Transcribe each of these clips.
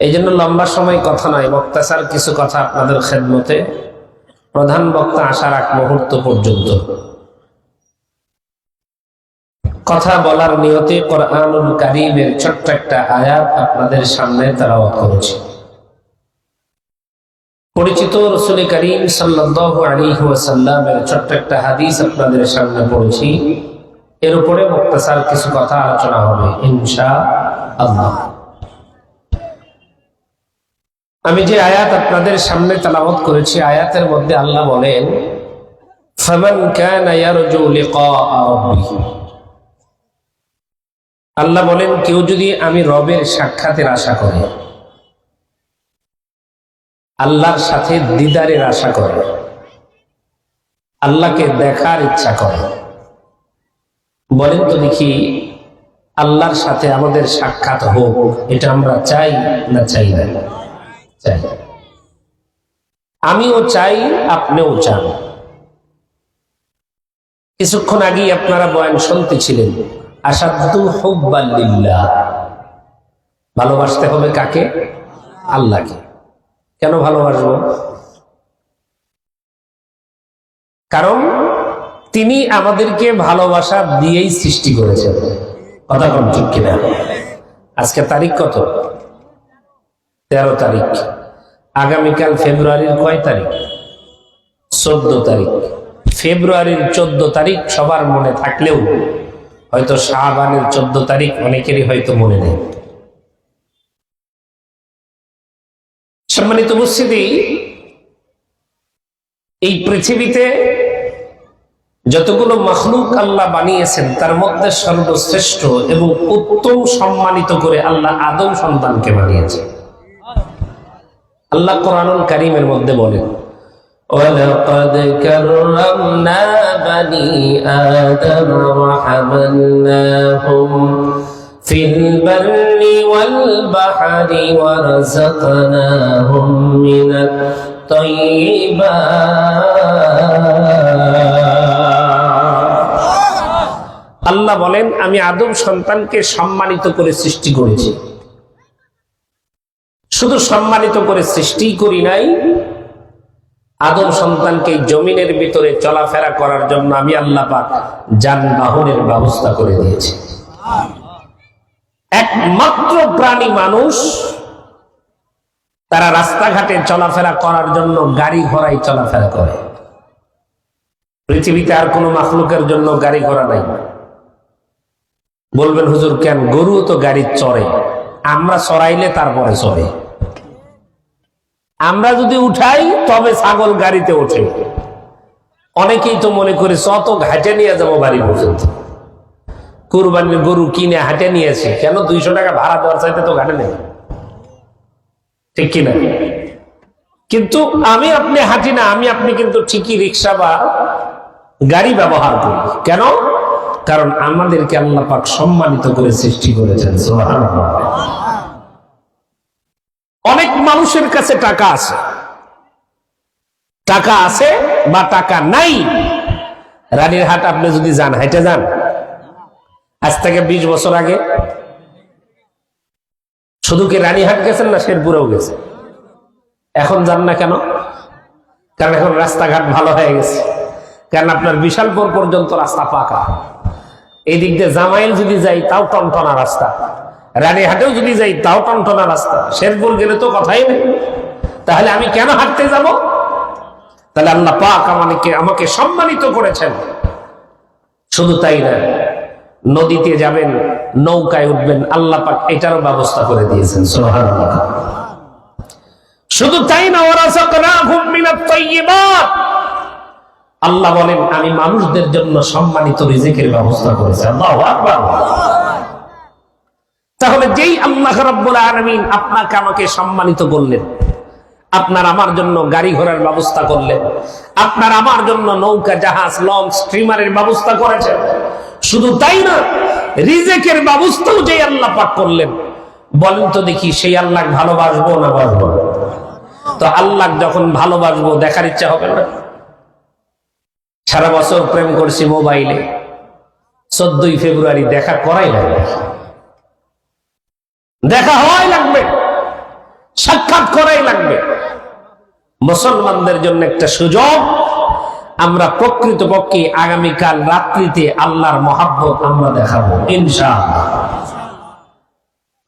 এই জন্য লম্বা সময় কথা নয়, বক্তাসার কিছু কথা আপনাদের খেদমতে, প্রধান বক্তা আসার এক মুহূর্ত পর্যন্ত। কথা বলার নিয়তে কোরআনুল কারিমের ছোট্ট একটা আয়াত আপনাদের সামনে তারাওয়াত করেছি। পরিচিত রসুল করিম ওয়াসাল্লামের ছোট্ট একটা হাদিস আপনাদের সামনে পড়েছি। এর উপরে মুক্তাসার কিছু কথা আলোচনা হবে ইনশা আল্লাহ আমি যে আয়াত আপনাদের সামনে তালাবত করেছি, আয়াতের মধ্যে আল্লাহ বলেন আল্লাহ বলেন, কেউ যদি আমি রবের সাক্ষাতের আশা করে, আল্লাহর সাথে দিদারের আশা করে, আল্লাহকে দেখার ইচ্ছা করে, বলেন তো দেখি আল্লাহর সাথে আমাদের সাক্ষাৎ হোক, এটা আমরা চাই না চাই না? চাই। আমিও চাই, আপনিও চান। কিছুক্ষণ আগেই আপনারা বয়ান শুনতেছিলেন আসাদু হুব্বাল্লিল্লাহ ভালোবাসতে হবে কাকে? আল্লাহকে। কেন ভালোবাসবো? কারণ তিনি আমাদেরকে ভালোবাসা দিয়েই সৃষ্টি করেছেন। কথা কোন ঠিক কিনা? আজকে তারিখ কত? তেরো তারিখ। আগামীকাল ফেব্রুয়ারির কয় তারিখ? চোদ্দ তারিখ। ফেব্রুয়ারির চোদ্দ তারিখ সবার মনে থাকলেও হয়তো শাহবানের চোদ্দ তারিখ অনেকেরই হয়তো মনে নেই। সম্মানিত উপস্থিতি, এই পৃথিবীতে যতগুলো মখলুক আল্লাহ বানিয়েছেন, তার মধ্যে সর্বশ্রেষ্ঠ এবং উত্তম সম্মানিত করে আল্লাহ আদম সন্তানকে বানিয়েছেন। আল্লাহ কোরআনুল কারিমের মধ্যে বলেন ولقد كرمنا بني آدم وحملناهم في البر والبحر ورزقناهم من الطيبات আল্লাহ বলেন আমি আদম সন্তানকে সম্মানিত করে সৃষ্টি করেছি শুধু সম্মানিত করে সৃষ্টি করি নাই, আদম সন্তানকে জমিনের ভিতরে চলাফেরা করার জন্য আমি আল্লাহ পাক যানবাহনের ব্যবস্থা করে দিয়েছি। একমাত্র প্রাণী মানুষ, তারা রাস্তাঘাটে চলাফেরা করার জন্য গাড়ি ঘোড়ায় চলাফেরা করে। পৃথিবীতে আর কোনো মাখলুকের জন্য গাড়ি ঘোড়া নাই। বলবেন, হুজুর, কেন? গরুও তো গাড়ি চড়ে। আমরা চড়াইলে তারপরে চড়ে আমরা যদি উঠাই, তবে ছাগল গাড়িতে ওঠে। অনেকেই তো মনে করে অত ঘাটে নিয়ে যাব বাড়ি পর্যন্ত। কুরবানির গরু কিনে হাটে নিয়েছে। কেন দুইশো টাকা ভাড়া দেওয়ার চাইতে তো ঘাটে নেই? ঠিক কিনা? কিন্তু আমি আপনি হাঁটি না, আমি আপনি কিন্তু ঠিকই রিক্সা বা গাড়ি ব্যবহার করি। কেন? কারণ আমাদেরকে আল্লাহ পাক সম্মানিত করে সৃষ্টি করেছেন অনেক মানুষের কাছে টাকা আছে। টাকা আছে বা টাকা নাই। রানীর হাট আপনি যদি যান হাইটে যান। আজ থেকে বিশ বছর আগে। শুধু কি রানীহাট গেছেন না, শেরপুরেও গেছে। এখন যান না কেন? কারণ এখন রাস্তাঘাট ভালো হয়ে গেছে। কারণ আপনার বিশালপুর পর্যন্ত রাস্তা পাকা এই দিক দিয়ে জামাইল যদি যাই তাও টনটনা রাস্তা। রানীহাটেও যদি যাই তাও টনটনা রাস্তা। শেরপুর গেলে তো কথাই নেই। তাহলে আমি কেন হাঁটতে যাব? তাহলে আল্লাহ পাক আমাকে আমাকে সম্মানিত করেছেন। শুধু তাই না, নদীতে যাবেন, নৌকায় উঠবেন, আল্লাহ পাক এটারও ব্যবস্থা করে দিয়েছেন শুধু তাই না ওরা তাইয়্যিবাত আল্লাহ বলেন, আমি মানুষদের জন্য সম্মানিত রিজিকের ব্যবস্থা করেছি। আল্লাহু তাহলে যেই আল্লাহ রাব্বুল আলামিন আপনাকে আমাকে সম্মানিত করলেন, আপনার আমার জন্য গাড়ি ঘোড়ার ব্যবস্থা করলেন, আপনার আমার জন্য নৌকা, জাহাজ লং স্ট্রিমারের ব্যবস্থা করেছেন, শুধু তাই না, রিজেকের ব্যবস্থাও যে আল্লাহ পাক করলেন, বলেন তো দেখি সেই আল্লাহ ভালোবাসবো না বাসবো? তো আল্লাহ যখন ভালোবাসবো, দেখার ইচ্ছা হবে না? সারা বছর প্রেম করছি মোবাইলে। চোদ্দই ফেব্রুয়ারি দেখা করাই লাগবে। দেখা হওয়াই লাগবে। সাক্ষাৎ করাই লাগবে। মুসলমানদের জন্য একটা সুযোগ। আমরা প্রকৃতপক্ষে আগামীকাল রাত্রিতে আল্লাহর মহাব্বত আমরা দেখাবো, ইনশাআল্লাহ।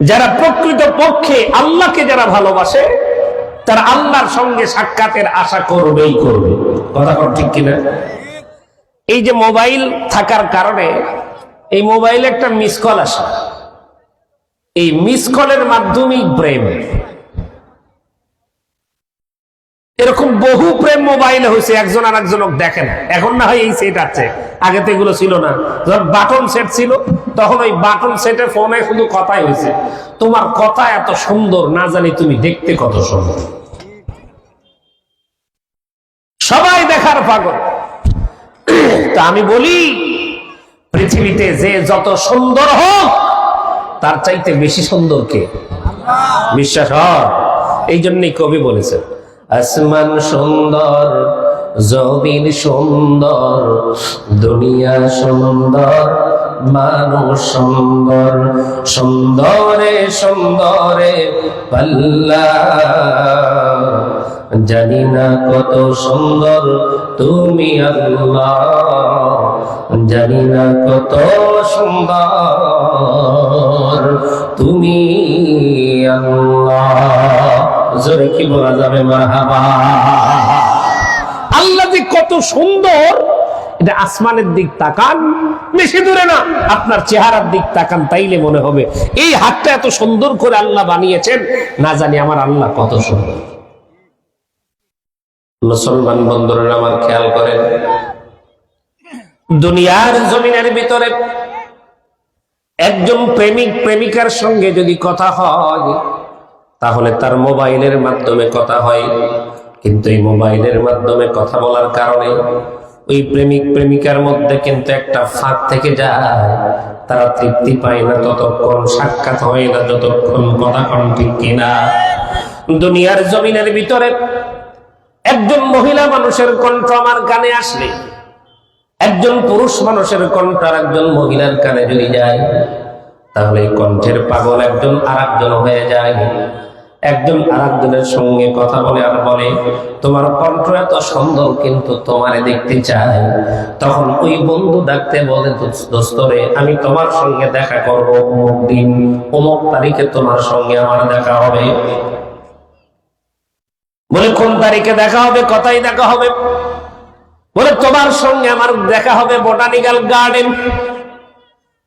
যারা প্রকৃত পক্ষে আল্লাহকে যারা ভালোবাসে, তারা আল্লাহর সঙ্গে সাক্ষাতের আশা করবেই করবে। কথা ঠিক কিনা? এই যে মোবাইল থাকার কারণে এই মোবাইলে একটা মিস কল আসে। এই মিস কলের মাধ্যমেই প্রেম। এরকম বহু প্রেম মোবাইলে হয়েছে, একজন আর একজন দেখে না। এখন না হয় এই সেট আছে। আগে তো এগুলো ছিল না। যখন বাটন সেট ছিল, তখন ওই বাটন সেটে ফোনে শুধু কথাই হয়েছে। তোমার কথা এত সুন্দর, না জানি তুমি দেখতে কত সুন্দর। সবাই দেখার পাগল। তা আমি বলি, পৃথিবীতে যে যত সুন্দর হোক, তার চাইতে বেশি সুন্দর কে? বিশ্বাস এই জন্যই কবি বলেছেন, আসমান সুন্দর, জমিন সুন্দর, দুনিয়া সুন্দর, মানুষ সুন্দর, সুন্দরে সুন্দরে পাল্লা। জানি না কত সুন্দর তুমি আল্লাহ। জানি না কত সুন্দর তুমি আল্লাহ। জোরে কি বলা যাবে? মারহাবা। আল্লাহ যে কত সুন্দর, এটা আসমানের দিক তাকান, বেশি দূরে না, আপনার চেহারার দিক তাকান, তাইলে মনে হবে, এই হাতটা এত সুন্দর করে আল্লাহ বানিয়েছেন, না জানি আমার আল্লাহ কত সুন্দর। মুসলমান বন্ধুরা, আমার খেয়াল করেন। দুনিয়ার জমিনের ভিতরে একজন প্রেমিক, প্রেমিকার সঙ্গে যদি কথা হয়, তাহলে তার মোবাইলের মাধ্যমে কথা হয়। কিন্তু এই মোবাইলের মাধ্যমে কথা বলার কারণে ওই প্রেমিক, প্রেমিকার মধ্যে কিন্তু একটা ফাঁক থেকে যায়। তারা তৃপ্তি পায় না, ততক্ষণ সাক্ষাৎ হয় না, যতক্ষণ কথা কন ঠিক কিনা। দুনিয়ার জমিনের ভিতরে একজন মহিলা মানুষের কণ্ঠ আমার কানে আসলে। একজন পুরুষ মানুষের কণ্ঠ আর একজন মহিলার কানে যদি যায়, তাহলে কণ্ঠের পাগল একজন আর একজন হয়ে যায়। একজন আর একজনের সঙ্গে কথা বলে আর বলে, তোমার কণ্ঠ এত সুন্দর কিন্তু তোমারে দেখতে চাই। তখন ওই বন্ধু ডাকতে বলে দোস্তরে আমি তোমার সঙ্গে দেখা করব অমুক দিন। অমুক তারিখে তোমার সঙ্গে আমার দেখা হবে। বলে, কোন তারিখে দেখা হবে? কথাই দেখা হবে? বলে, তোমার সঙ্গে আমার দেখা হবে বোটানিক্যাল গার্ডেন।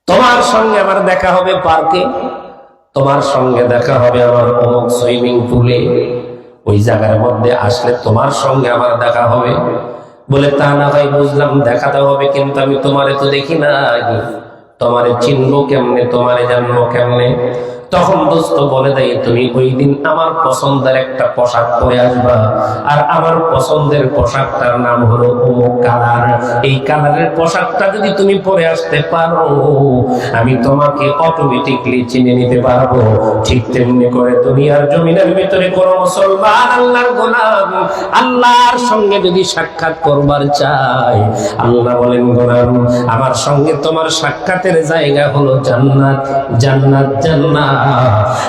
তোমার সঙ্গে আমার দেখা হবে পার্কে। তোমার সঙ্গে দেখা হবে আমার অমুক সুইমিং পুলে। ওই জায়গার মধ্যে আসলে তোমার সঙ্গে আমার দেখা হবে। বলে, তা না ভাই বুঝলাম, দেখাতে হবে, কিন্তু আমি তোমারে তো দেখি না তোমারে চিনবো কেমনে? তোমারে জানব কেমনে? তখন দোস্ত বলে দেয়, তুমি ওই দিন আমার পছন্দের একটা পোশাক পরে আসবা। আর আমার পছন্দের পোশাকটার নাম হলো কালার। এই কালারের পোশাকটা যদি তুমি পরে আসতে পারো, আমি তোমাকে অটোমেটিকলি চিনে নিতে পারব। ঠিক তেমনি করে দুনিয়ার জমিনের ভিতরে কোন মুসলমান আল্লাহর গোলাম, আল্লাহর সঙ্গে যদি সাক্ষাৎ করবার চাই আল্লাহ বলেন, গোলাম, আমার সঙ্গে তোমার সাক্ষাতের জায়গা হলো জান্নাত। জান্নাত জান্নাত।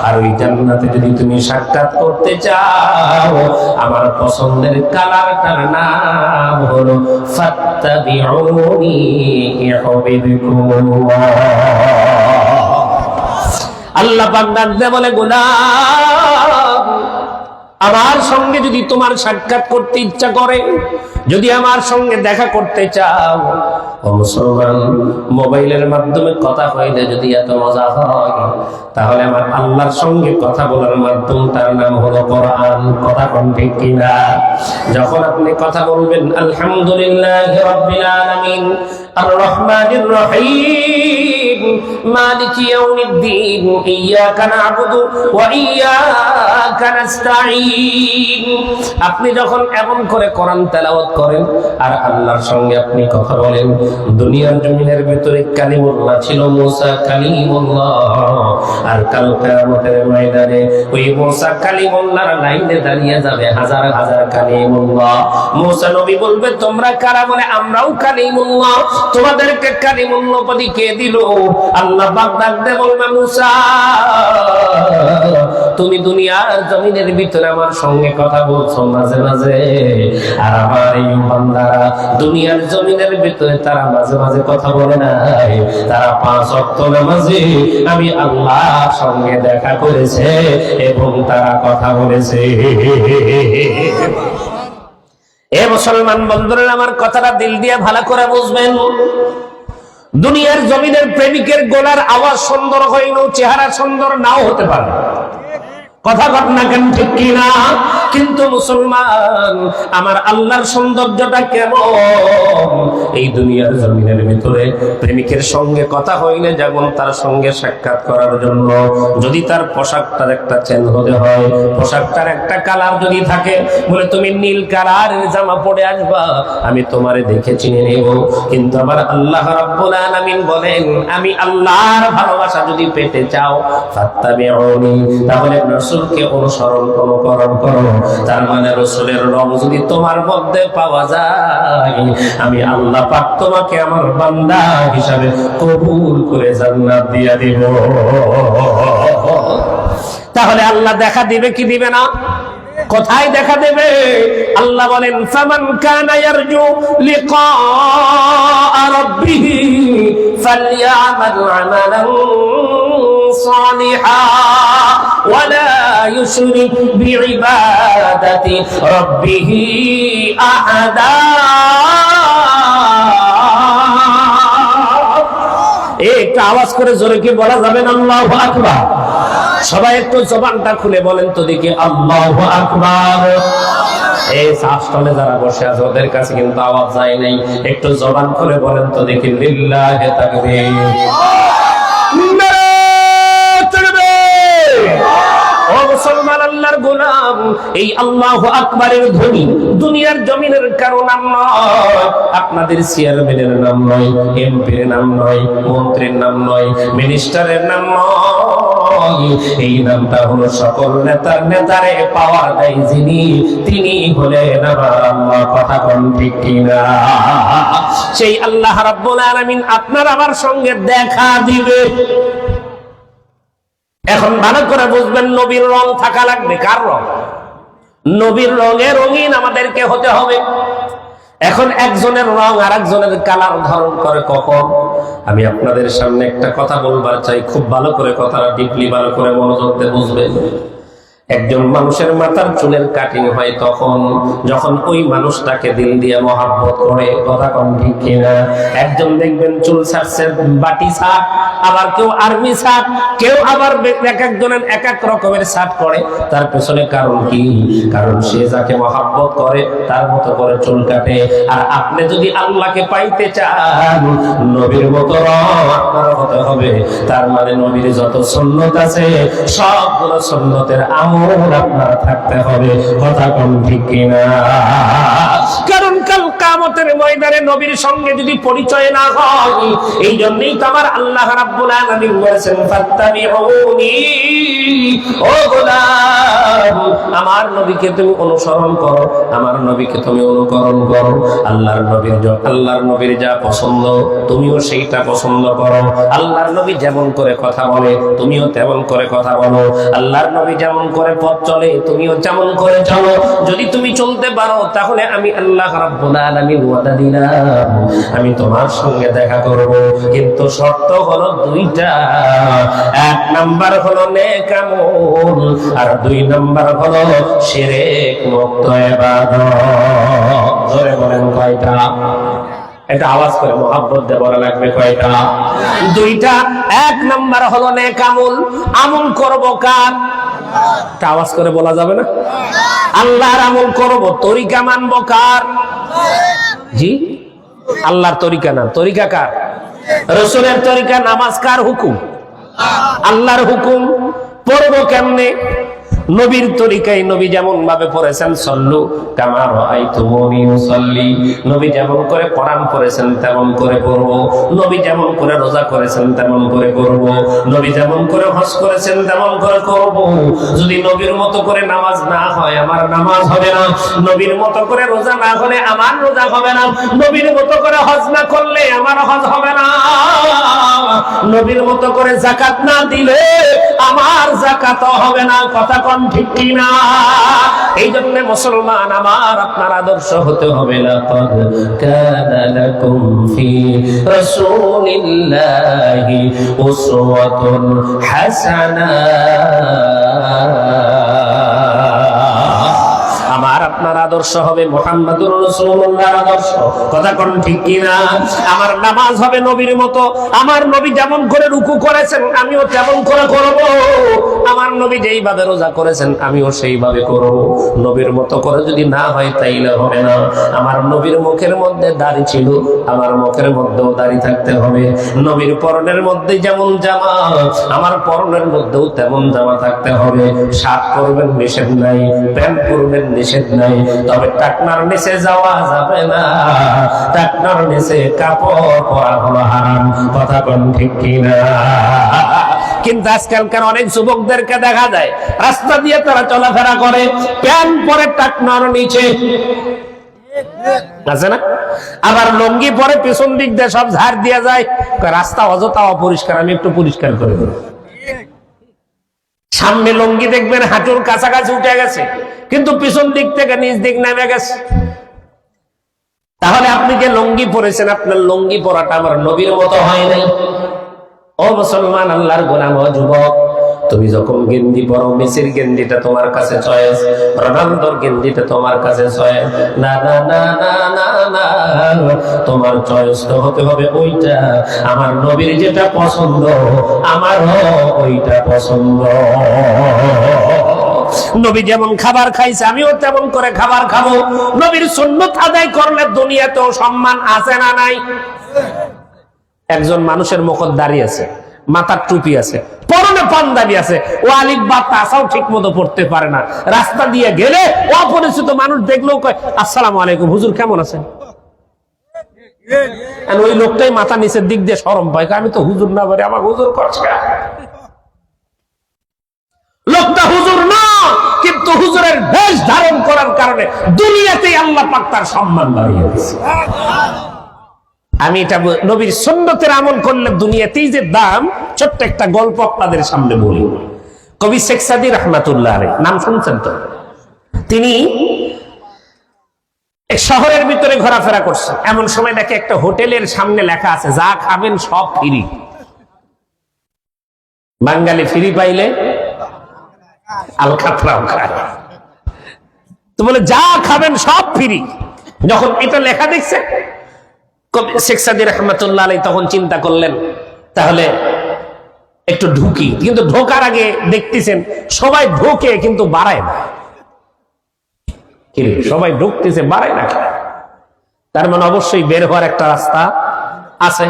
আর ওই জান্নাতে যদি তুমি সাক্ষাৎ করতে চাও, আমার পছন্দের কালারটার নাম হলো ফাত্তাবিউনি ইউহিব্বুকুমুল্লাহ আল্লাহ পাক ডাক বলে গোলাম আমার সঙ্গে যদি তোমার সাক্ষাৎ করতে ইচ্ছা করে, যদি আমার সঙ্গে দেখা করতে চাও মুসলমান, মোবাইলের মাধ্যমে কথা হইলে যদি এত মজা হয়, তাহলে আমার আল্লাহর সঙ্গে কথা বলার মাধ্যম তার নাম হলো কোরআন। কথা কোন ঠিক কিনা? যখন আপনি কথা বলবেন, আলহামদুলিল্লাহ রাব্বিল আলামিন আর রহমানির রহিম মালিক ইয়াউমিদ্দিন, ইয়াকা না'বুদু ওয়া ইয়াকা নাস্তাঈন। আপনি যখন এমন করে কোরআন তেলাওয়াত করেন, আর আল্লাহর সঙ্গে আপনি কথা বলেন, দুনিয়ার জমিনের ভিতরে কালিমুল্লাহ ছিল মুসা কালিমুল্লাহ। আর কাল কিয়ামতের ময়দানে ওই মুসা কালিমুল্লাহর লাইনে দাঁড়িয়ে যাবে হাজার হাজার কালিমুল্লাহ। মুসা নবী বলবে, তোমরা কারা? বলে, আমরাও কালিমুল্লাহ। তোমাদেরকে কালিমুল্লাহ পদি কে দিল? আল্লাহ পাক ডাক দে বলবে, মুসা, তুমি দুনিয়ার জমিনের ভিতরে আমার সঙ্গে কথা বলছো মাঝে মাঝে। আর আমার এই বান্দারা দুনিয়ার জমিনের ভিতরে তারা মাঝে মাঝে কথা বলে নাই। তারা পাঁচ অক্ত নামাজে আমি আল্লাহর সঙ্গে দেখা করেছে এবং তারা কথা বলেছে। এ মুসলমান বন্ধুরা, আমার কথাটা দিল দিয়ে ভালো করে বুঝবেন। দুনিয়ার জমিনের প্রেমিকের গোলার আওয়াজ সুন্দর হইলেও চেহারা সুন্দর নাও হতে পারে। কথা ঘটনা কেন, ঠিক কিনা? কিন্তু মুসলমান, আমার আল্লাহর সৌন্দর্যটা কেমন? এই দুনিয়ার জমিনের ভিতরে প্রেমিকের সঙ্গে কথা হইলে যেমন তার সঙ্গে সাক্ষাৎ করার জন্য। যদি তার পোশাকটার একটা চেঞ্জ হতে হয়, পোশাকটার একটা কালার যদি থাকে, বলে, তুমি নীল কালারের জামা পরে আসবা, আমি তোমারে দেখে চিনে নেব। কিন্তু আমার আল্লাহ রাব্বুল আলামিন বলেন, আমি আল্লাহর ভালোবাসা যদি পেতে চাও তাহলে রাসূলকে অনুসরণ অনুকরণ করো তার মানে রাসূলের যদি তোমার মধ্যে পাওয়া যায়, আমি আল্লাহ পাক তোমাকে আমার বান্দা হিসাবে কবুল করে জান্নাত দিয়া দিব। তাহলে আল্লাহ দেখা দিবে কি দিবে না? কোথায় দেখা দেবে? আল্লাহ বলেন, ফামান কানা ইয়ারজু লিকা রাব্বিহ صالحا ولا يشرك بعبادة ربه أحدا একটু আওয়াজ করে জোরে কি বলা যাবে না আল্লাহ আকবার সবাই একটু জবানটা খুলে বলেন তো দেখি আল্লাহ আকবার এই শ্বাসতলে যারা বসে আছে ওদের কাছে কিন্তু আওয়াজ যায় নাই একটু জবান খুলে বলেন তো দেখি লিল্লাহে তাকবীর গোলাম, এই আল্লাহ আকবরের ধ্বনি দুনিয়ার জমিনের কারও নাম নয়, আপনাদের চেয়ারম্যানের নাম নয়, এমপির নাম নয়, মন্ত্রীর নাম নয়, মিনিস্টারের নাম নয়। এই নামটা হলো সকল নেতার নেতারে পাওয়ার দেয় যিনি, তিনি হলেন কথা কোন ঠিক কিনা? সেই আল্লাহ আপনার আমার সঙ্গে দেখা দিবে। এখন ভালো করে বুঝবেন, নবীর রং থাকা লাগবে। কার রং? নবীর রঙে রঙিন আমাদেরকে হতে হবে। এখন একজনের রং আর একজনের কালার ধারণ করে কখন? আমি আপনাদের সামনে একটা কথা বলবার চাই। খুব ভালো করে কথাটা ডিপলি ভালো করে মনোযোগ দিয়ে বুঝবেন। একজন মানুষের মাথার চুলের কাটিং হয় তখন, যখন ওই মানুষটাকে দিল দিয়ে মহাব্বত করে, কথা কম ঠিক কিনা? একজন দেখবেন চুল ছাড়ছে, বাটি ছাট আবার কেউ আর্মি ছাট কেউ আবার এক একজনের এক এক রকমের ছাট করে তার পেছনে কারণ কি? কারণ সে যাকে মহাব্বত করে, তার মতো করে চুল কাটে। আর আপনি যদি আল্লাহকে পাইতে চান, নবীর মতো আপনার হতে হবে। তার মানে নবীর যত সন্ন্যত আছে, সবগুলো সন্ন্যতের আমল আপনার থাকতে হবে। কথা কোন ঠিক কিনা? কারণ কাল কামতের ময়দানে নবীর সঙ্গে যদি পরিচয় না হয় এই জন্যই তো আমার আল্লাহ রাব্বুল আলামিন বলেছেন ও গোলাম, আমার নবীকে তুমি অনুসরণ করো, আমার নবীকে তুমি অনুকরণ করো। আল্লাহর নবীর আল্লাহর নবীর যা পছন্দ, তুমিও সেইটা পছন্দ করো। আল্লাহর নবী যেমন করে কথা বলে, তুমিও তেমন করে কথা বলো। আল্লাহর নবী যেমন করে পথ চলে, তুমিও যেমন করে চলো। যদি তুমি চলতে পারো, তাহলে আমি আল্লাহ রাব্বুল ওয়াদা দিলাম। আমি তোমার সঙ্গে দেখা করব। কিন্তু শর্ত হলো দুইটা। এক নাম্বার হলো নেক আর দুই নাম্বার হলো শিরক মুক্ত ইবাদত। বলেন কয়টা? এটা আওয়াজ করে মোহাব্বত দিয়ে বলা লাগবে কয়টা? দুইটা। এক নাম্বার হলো নেক আমল। আমল করব কার? আওয়াজ করে বলা যাবে না? আল্লাহর আমল করব, তরিকা মানব কার? জি? আল্লাহর তরিকা না, তরিকা কার? রসুলের তরিকা, নামাজ কার হুকুম? আল্লাহর হুকুম পড়ব কেমনে? নবীর তরিকায় নবী যেমন ভাবে পড়েছেন, সল্লু কামার মুসাল্লি নবী যেমন করে কোরআন পড়েছেন, তেমন করে পড়ব। নবী যেমন করে রোজা করেছেন, তেমন করে করব নবী যেমন করে হজ করেছেন, তেমন করে করব। যদি নবীর মতো করে নামাজ না হয়, আমার নামাজ হবে না। নবীর মতো করে রোজা না হলে, আমার রোজা হবে না। নবীর মতো করে হজ না করলে, আমার হজ হবে না। নবীর মতো করে জাকাত না দিলে, আমার জাকাত হবে না। কথা কন ঠিক কিনা? এই জন্য মুসলমান আমার আপনার আদর্শ হতে হবে। আপনার আদর্শ হবে মোহাম্মদুর রসুল্লাহর আদর্শ। কথা কোন ঠিক কিনা? আমার নামাজ হবে নবীর মতো। আমার নবী যেমন করে রুকু করেছেন, আমিও তেমন করে করব। আমার নবী যেইভাবে রোজা করেছেন, আমিও সেইভাবে করব। নবীর মতো করে যদি না হয়, তাইলে হবে না। আমার নবীর মুখের মধ্যে দাড়ি ছিল, আমার মুখের মধ্যেও দাড়ি থাকতে হবে। নবীর পরনের মধ্যে যেমন জামা, আমার পরনের মধ্যেও তেমন জামা থাকতে হবে। শার্ট পরবেন, নিষেধ নাই। প্যান্ট পরবেন, নিষেধ নাই। তবে টাকনার নিচে যাওয়া যাবে না। টাকনার নিচে কাপড় পরা হলো হারাম। কথা কোন ঠিক কিনা? কিন্তু আজকালকার অনেক যুবকদেরকে দেখা যায়, রাস্তা দিয়ে তারা চলাফেরা করে, প্যান্ট পরে টাকনার নিচে। আবার লঙ্গি পরে পেছন দিক দিয়ে সব ঝাড় দিয়ে যায়। রাস্তা অযথা অপরিষ্কার, আমি একটু পরিষ্কার করে দেবো। সামনে লঙ্গি দেখবেন, হাঁটুর কাছাকাছি উঠে গেছে, কিন্তু পিছন দিক থেকে নিচ দিক নেমে গেছে। তাহলে আপনি যে লঙ্গি পরেছেন, আপনার লঙ্গি পরাটা আমার নবীর মতো হয় নাই। ও মুসলমান, আল্লাহর গোলাম, ও যুবক, তুমি যখন গেন্দি পরো, মেসির গেন্দিটা তোমার কাছে চয়েস, রোনালদোর গেন্দিটা তোমার কাছে চয়েস, না না না না না না, তোমার চয়েস তো হতে হবে ওইটা, আমার নবীর যেটা পছন্দ আমারও ওইটা পছন্দ। নবী যেমন খাবার খাইছে, আমিও তেমন করে খাবার খাব। নবীর সুন্নত আদায় করলে দুনিয়াতেও সম্মান আছে না নাই? একজন মানুষের মুখত দাঁড়িয়ে আছে, মাথার টুপি আছে, পরনে পান্দাবি আছে ও আলিফ বা ঠিক মতো পড়তে পারে না। রাস্তা দিয়ে গেলে অপরিচিত মানুষ দেখলেও কয়, আসসালামু আলাইকুম, হুজুর কেমন আর ওই লোকটাই মাথা নিচের দিক দিয়ে সরম আমি তো হুজুর না পারি আমার হুজুর করছে লোকটা হুজুর না, কিন্তু হুজুরের বেশ ধারণ করার কারণে দুনিয়াতেই আল্লাহ পাক তার সম্মান বাড়িয়ে দিয়েছে। আমি এটা নবীর সন্ন্যতের আমল করলে দুনিয়াতেই যে দাম, ছোট্ট একটা গল্প আপনাদের সামনে বলি। কবি শেখ সাদি রহমাতুল্লাহ নাম শুনছেন তো? তিনি শহরের ভিতরে ঘোরাফেরা করছেন। এমন সময় দেখে একটা হোটেলের সামনে লেখা আছে, যা খাবেন সব ফ্রি। বাঙালি ফ্রি পাইলে আলকাতরাও খায়। তো বলে, যা খাবেন সব ফিরি। যখন এটা লেখা দেখছে শেখ সাদি রহমতুল্লাহ আলাই তখন চিন্তা করলেন, তাহলে একটু ঢুকি। কিন্তু ঢোকার আগে দেখতেছেন, সবাই ঢোকে কিন্তু বাড়ায় না। সবাই ঢুকতেছে, বাড়ায় না? তার মানে অবশ্যই বের হওয়ার একটা রাস্তা আছে।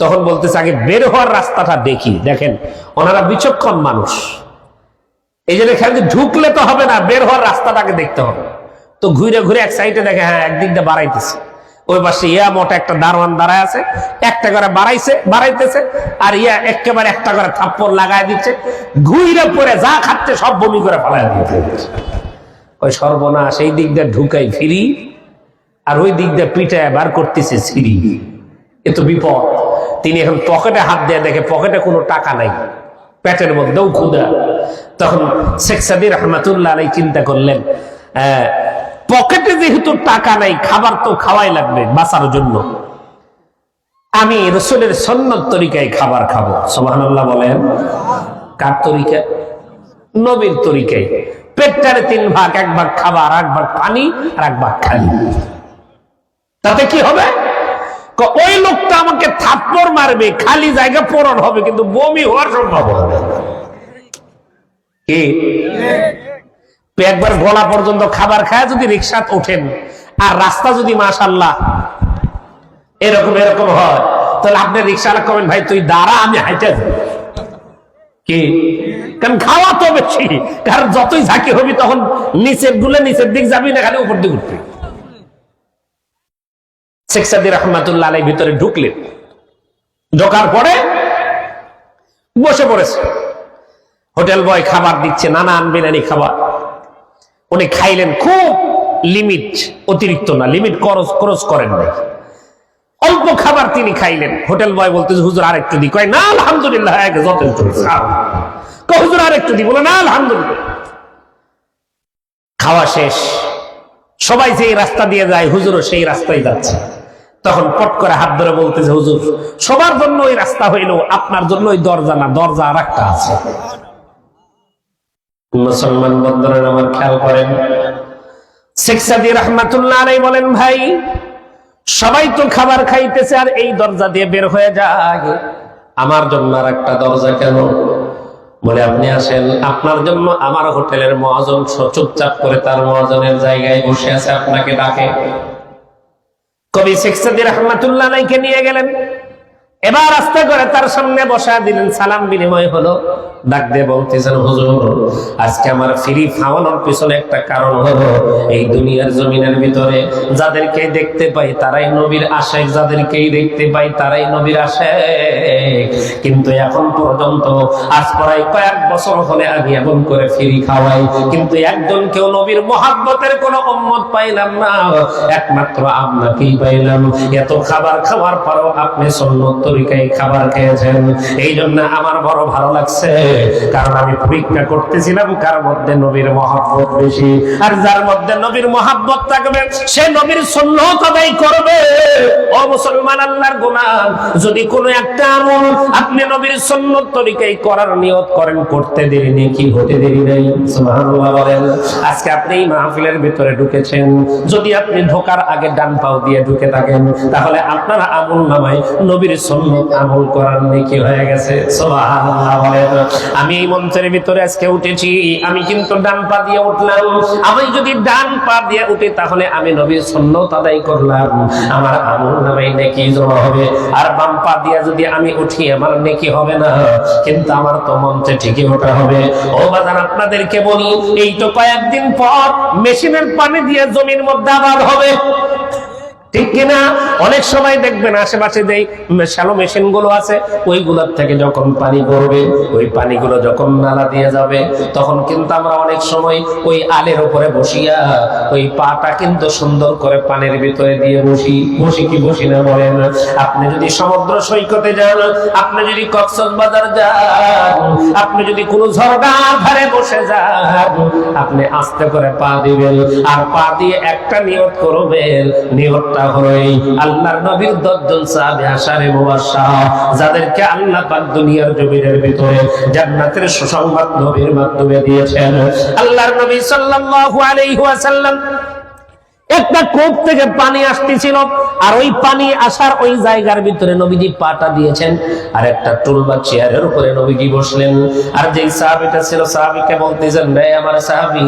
তখন বলতেছে, আগে বের হওয়ার রাস্তাটা দেখি। দেখেন, ওনারা বিচক্ষণ মানুষ। এই জন্য যে ঢুকলে তো হবে না, বের হওয়ার রাস্তাটাকে দেখতে হবে। তো ঘুরে ঘুরে এক সাইডে দেখে হ্যাঁ একদিক দিয়ে বাড়াইতেছে। ওই পাশে ইয়া মোটা একটা দারোয়ান দাঁড়ায় আছে একটা করে বাড়াইছে বাড়াইতেছে আর ইয়া একেবারে একটা করে থাপ্পড় লাগাই দিচ্ছে ঘুরে পরে যা খাচ্ছে সব বমি করে ফেলায় দিতে ওই সর্বনাশ এই দিক দিয়ে ঢুকাই ফিরি আর ওই দিক দিয়ে পিঠায় বার করতেছে সিঁড়ি। এ তো বিপদ। তিনি এখন পকেটে হাত দিয়ে দেখে পকেটে কোনো টাকা নাই। পেটের মধ্যেও ক্ষুদা তখন শেখ সাদি রহমাতুল্লাহ চিন্তা করলেন আহ, পকেটে যেহেতু টাকা নাই, খাবার তো খাওয়াই লাগবে বাঁচার জন্য। আমি রসুলের সন্ন্যত তরিকায় খাবার খাব। সোহানুল্লাহ বলেন। কার তরিকা? নবীর তরিকায়। পেটটারে তিন ভাগ, এক ভাগ খাবার এক ভাগ পানি, আর এক ভাগ খালি। তাতে কি হবে? ওই লোকটা আমাকে থাপ্পড় মারবে, খালি জায়গা পূরণ হবে, কিন্তু বমি হওয়ার সম্ভাবনা নেই। কি? একবার গলা পর্যন্ত খাবার খায় যদি রিক্সা ওঠেন। আর রাস্তা যদি মাশাল্লাহ এরকম এরকম হয়, তাহলে আপনি রিক্সাওয়ালা কবেন ভাই, তুই দাঁড়া, আমি হাইটে কি? কারণ খাওয়া তো বেশি। কারণ যতই ঝাঁকি হবি তখন নিচের গুলে নিচের দিক যাবি না, খালি উপর দিক উঠবি। শেখ সাদি রহমাতুল্লাহ আলাই ভিতরে ঢুকলেন। ঢোকার পরে বসে পড়েছে। হোটেল বয় খাবার দিচ্ছে, নানান বিরিয়ানি খাবার। উনি খাইলেন খুব লিমিট অতিরিক্ত না লিমিট খরচ খরচ করেন নাই অল্প খাবার তিনি খাইলেন। হোটেল বয় বলতে হুজুর আরেকটু দি। কয়, না, আলহামদুলিল্লাহ যথেষ্ট হুজুর আরেকটু দি। বলে, না, আলহামদুলিল্লাহ। খাওয়া শেষ। সবাই যেই রাস্তা দিয়ে যায়, হুজুরও সেই রাস্তায় যাচ্ছে। তখন পট করে হাত ধরে বলতেছে, হুজুর, সবার জন্য ওই রাস্তা হইল, আপনার জন্য ওই দরজা না, দরজা আর একটা আছে। মুসলমান বন্ধুরা, আমার খেয়াল করেন। জন্য আর একটা দরজা কেন? বলে, আপনি আপনার জন্য আমার হোটেলের মহাজন চুপচাপ করে তার মহাজনের জায়গায় বসে আছে, আপনাকে ডাকে। কবি শেখ সাদি রহমাতুল্লাহ আলাইকে নিয়ে গেলেন। এবার আস্তে করে তার সামনে বসা দিলেন, সালাম বিনিময় হলো। ডাক দিয়ে বলতেছেন হুজুর, আজকে আমার ফ্রি খাওয়ানোর পিছনে একটা কারণ হলো, এই দুনিয়ার জমিনের ভিতরে যাদেরকে দেখতে পাই তারাই নবীর আশেক, যাদেরকেই দেখতে পাই তারাই নবীর আশেক। কিন্তু এখন পর্যন্ত, আজ প্রায় কয়েক বছর হলে আমি এমন করে ফ্রি খাওয়াই, কিন্তু একজন কেউ নবীর মহাব্বতের কোনো উম্মত পাইলাম না, একমাত্র আপনাকেই পাইলাম। এত খাবার খাওয়ার পরও আপনি সন্ন্যত তরিকায় খাবার খেয়েছেন। এই জন্য আমার বড় ভালো লাগছে, কারণ আমি পরীক্ষা করতেছিলাম কার মধ্যে নবীর মহাব্বত বেশি। আর যার মধ্যে নবীর মহাব্বত থাকবে, সে নবীর সন্ন্যত আদায় করবে। ও মুসলমান আল্লাহর গোলাম, যদি কোনো একটা আমল আপনি নবীর সন্ন্যত তরিকায় করার নিয়ত করেন, করতে দেরি নেই, কি হতে দেরি নেই? সুবহানাল্লাহ বলেন, আজকে আপনি এই মাহফিলের ভিতরে ঢুকেছেন। যদি আপনি ঢোকার আগে ডান পাও দিয়ে ঢুকে থাকেন, তাহলে আপনার আমল নামায় নবীর সন্ন্যত আমল করার নেকি হয়ে গেছে। আমি এই মঞ্চের ভিতরে আজকে উঠেছি, আমি কিন্তু ডান পা দিয়ে উঠলাম। আমি যদি ডান পা দিয়ে উঠি, তাহলে আমি নবীর সন্ন্যত আদায় করলাম। আমার আমল নামে নেকি জমা হবে। আর বাম পা দিয়ে যদি আমি উঠি, আমার নেকি হবে না। কিন্তু আমার তো মঞ্চে ঠিকই ওঠা হবে। ও বাজার আপনাদেরকে বলি, এই তো কয়েকদিন পর মেশিনের পানি দিয়ে জমির মধ্যে আবার হবে। ঠিক কিনা? অনেক সময় দেখবেন আশেপাশে যেই শ্যালো মেশিনগুলো আছে, ওইগুলোর থেকে যখন পানি পড়বে, ওই পানিগুলো যখন নালা দিয়ে যাবে, তখন কিন্তু আমরা অনেক সময় ওই আলের উপরে বসিয়া ওই পাটা কিন্তু সুন্দর করে পানির ভিতরে দিয়ে বসি। বসি কি বসি না বলেন? আপনি যদি সমুদ্র সৈকতে যান, আপনি যদি কক্সবাজার যান, আপনি যদি কোনো ঝর্ণার ধারে বসে যান, আপনি আস্তে করে পা দিবেন। আর পা দিয়ে একটা নিয়ত করবেন, নিয়তটা এই আল্লাহর নবীর দশজন সাহাবী আশারে মুবাশশারা যাদেরকে আল্লাহ পাক দুনিয়ার জমিনের ভিতরে জান্নাতের সুসংবাদ নবীর মাধ্যমে দিয়েছেন। আল্লাহর নবী সাল্লাল্লাহু আলাইহি ওয়াসাল্লাম একটা কূপ থেকে পানি আসতেছিল, আর ওই পানি আসার ওই জায়গার ভিতরে নবীজি পাটা দিয়েছেন, আর একটা টুল বা চেয়ারের উপরে নবীজি বসলেন। আর যেই সাহাবিটা ছিল, সাহাবিকে বলতেছেন রে আমার সাহাবি,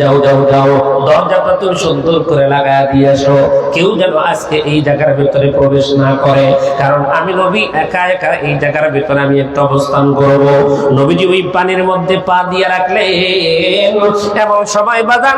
যাও যাও যাও, দরজাটা তুমি সুন্দর করে লাগায় দিয়ে আসো। কেউ যেন আজকে এই জায়গার ভিতরে প্রবেশ না করে, কারণ আমি নবী একা একা এই জায়গার ভিতরে আমি একটা অবস্থান করব। নবীজি ওই পানির মধ্যে পা দিয়ে রাখলেন এবং সবাই বাজান